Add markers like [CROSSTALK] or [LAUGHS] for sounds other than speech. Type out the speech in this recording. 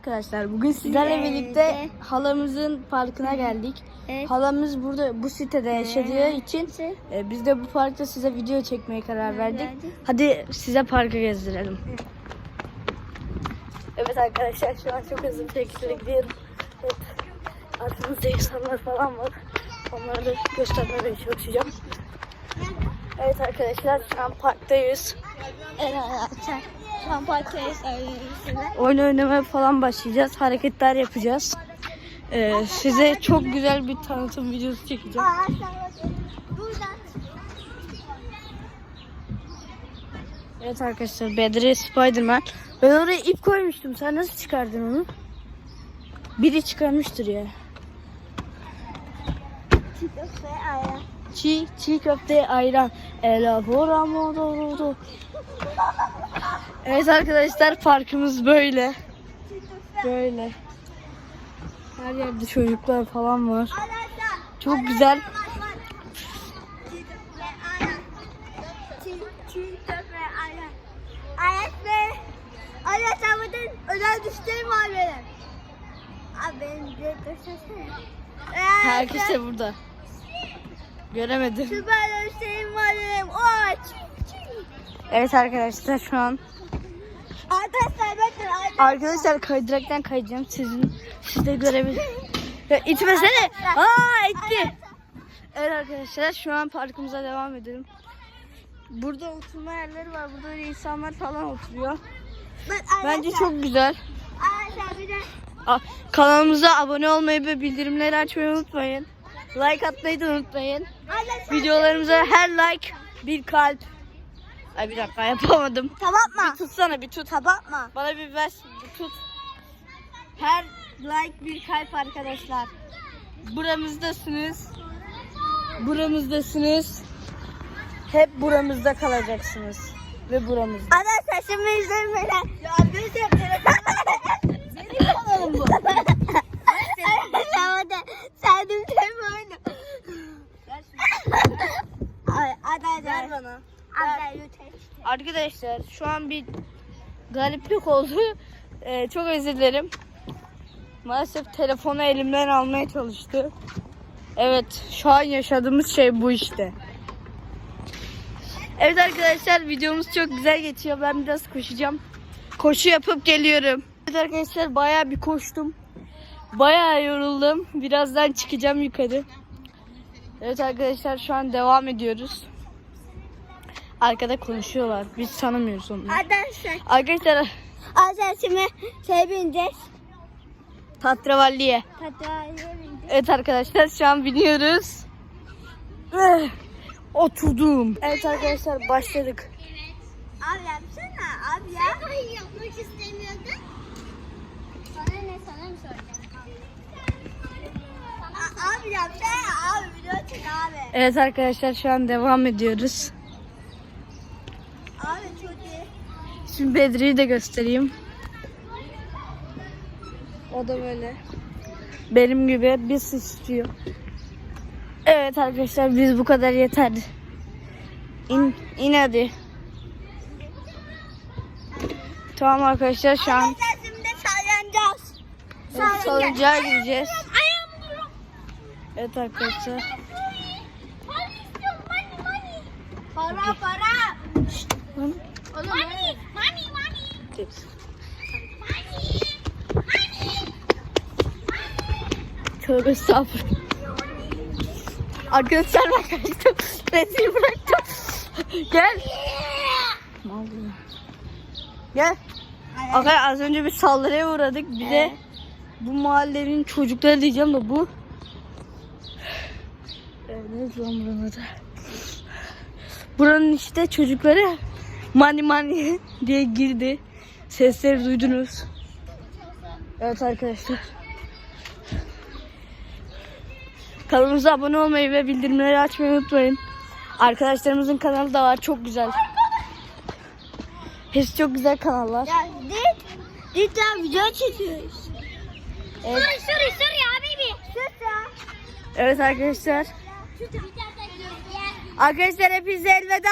Arkadaşlar bugün sizlerle Evet. birlikte halamızın parkına geldik. Evet. Halamız burada bu sitede yaşadığı için e, biz de bu parkta size video çekmeye karar verdik. verdik. Hadi size parkı gezdirelim. Evet arkadaşlar şu an çok hızlı bir şekilde gidiyorum. Evet. Arkamızda insanlar falan var. Onları da göstermeye çalışacağım. Evet arkadaşlar şu an parktayız. Evet arkadaşlar. Öyleyse. Oyun oynamaya falan başlayacağız. Hareketler yapacağız. Ee, size çok güzel bir tanıtım videosu çekeceğim. Evet arkadaşlar Bedri Spiderman. Ben oraya ip koymuştum. Sen nasıl çıkardın onu? Biri çıkarmıştır ya. Çıkıp ve ayağa. Çiğ, çiğ köfte ayran. Elabora modorudu. Evet arkadaşlar parkımız böyle. Böyle. Her yerde çocuklar falan var. Çok güzel. Çıkıp ve Ayak havadan özel düşlerim var benim. Abi benim de. Herkes de burada. Göremedim. Süper düşlerim var benim. Oo, çiğ çiğ. Evet arkadaşlar şu an Arkadaşlar bakın arkadaşlar. kaydıraktan kayacağım sizin siz de görebilir. Ya itmesene. Aa itti. Evet arkadaşlar şu an parkımıza devam edelim. Burada oturma yerleri var. Burada öyle insanlar falan oturuyor. Bak, Bence arkadaşlar. çok güzel. Arkadaşlar bir de Aa, Kanalımıza abone olmayı ve bildirimleri açmayı unutmayın. Like atmayı da unutmayın. Videolarımıza her like bir kalp. Ay bir dakika yapamadım. Kapatma. Bir tutsana bir tut. Kapatma. Bana bir ver bir tut. Her like bir kalp arkadaşlar. Buramızdasınız. Buramızdasınız. Hep buramızda kalacaksınız. Ve buramızda. Şimdi izleyin beni. Ya arkadaşlar [LAUGHS] Benim kanalım bu. [LAUGHS] Arkadaşlar orada sevdiğim telefonu. Ay, Arkadaşlar. bana. Arkadaşlar şu an bir gariplik oldu. [LAUGHS] Ee, çok özür dilerim. Maalesef telefonu elimden almaya çalıştı. Evet şu an yaşadığımız şey bu işte. Evet arkadaşlar videomuz çok güzel geçiyor. Ben biraz koşacağım. Koşu yapıp geliyorum. Evet arkadaşlar bayağı bir koştum. Bayağı yoruldum. Birazdan çıkacağım yukarı. Evet arkadaşlar şu an devam ediyoruz. Arkada konuşuyorlar. Biz tanımıyoruz onları. Arkadaşlar. Arkadaşlar Arkadaşlar şimdi şey bineceğiz. Tatravalliye. Bineceğiz. Evet arkadaşlar şu an biniyoruz. Eh, Oturdum. Evet arkadaşlar başladık. Abi yapsana abi ya. Sen yapmak istemiyordun. Sana ne sana mı soracağım? Abi yapsana abi video çek abi. Evet arkadaşlar şu an devam ediyoruz. Abi çok iyi. Şimdi Bedri'yi de göstereyim. O da böyle. Benim gibi biz istiyor. Evet arkadaşlar biz bu kadar yeter. İn, in hadi. Tamam arkadaşlar şu an evet, salıncağa vuruyor. Evet arkadaşlar. Para. Para Oğlum money money money. Tövbe estağfurullah. Arkadaşlar ben kaçtım. Rezil bıraktım. Gel. Gel. Arkadaşlar az önce bir saldırıya uğradık. Bir de bu mahallenin çocukları diyeceğim de bu. Ee, ne lan buranın adı? Buranın işte çocukları mani mani [LAUGHS] diye girdi. Sesleri duydunuz. Evet arkadaşlar. Kanalımıza abone olmayı ve bildirimleri açmayı unutmayın. Arkadaşlarımızın kanalı da var. Çok güzel. Hepsi çok güzel kanallar. Ya dit. Dit ya video çekiyoruz. Evet, Sorry sorry sorry abi. Sus ya. evet arkadaşlar. Ya. Arkadaşlar hepinize elveda.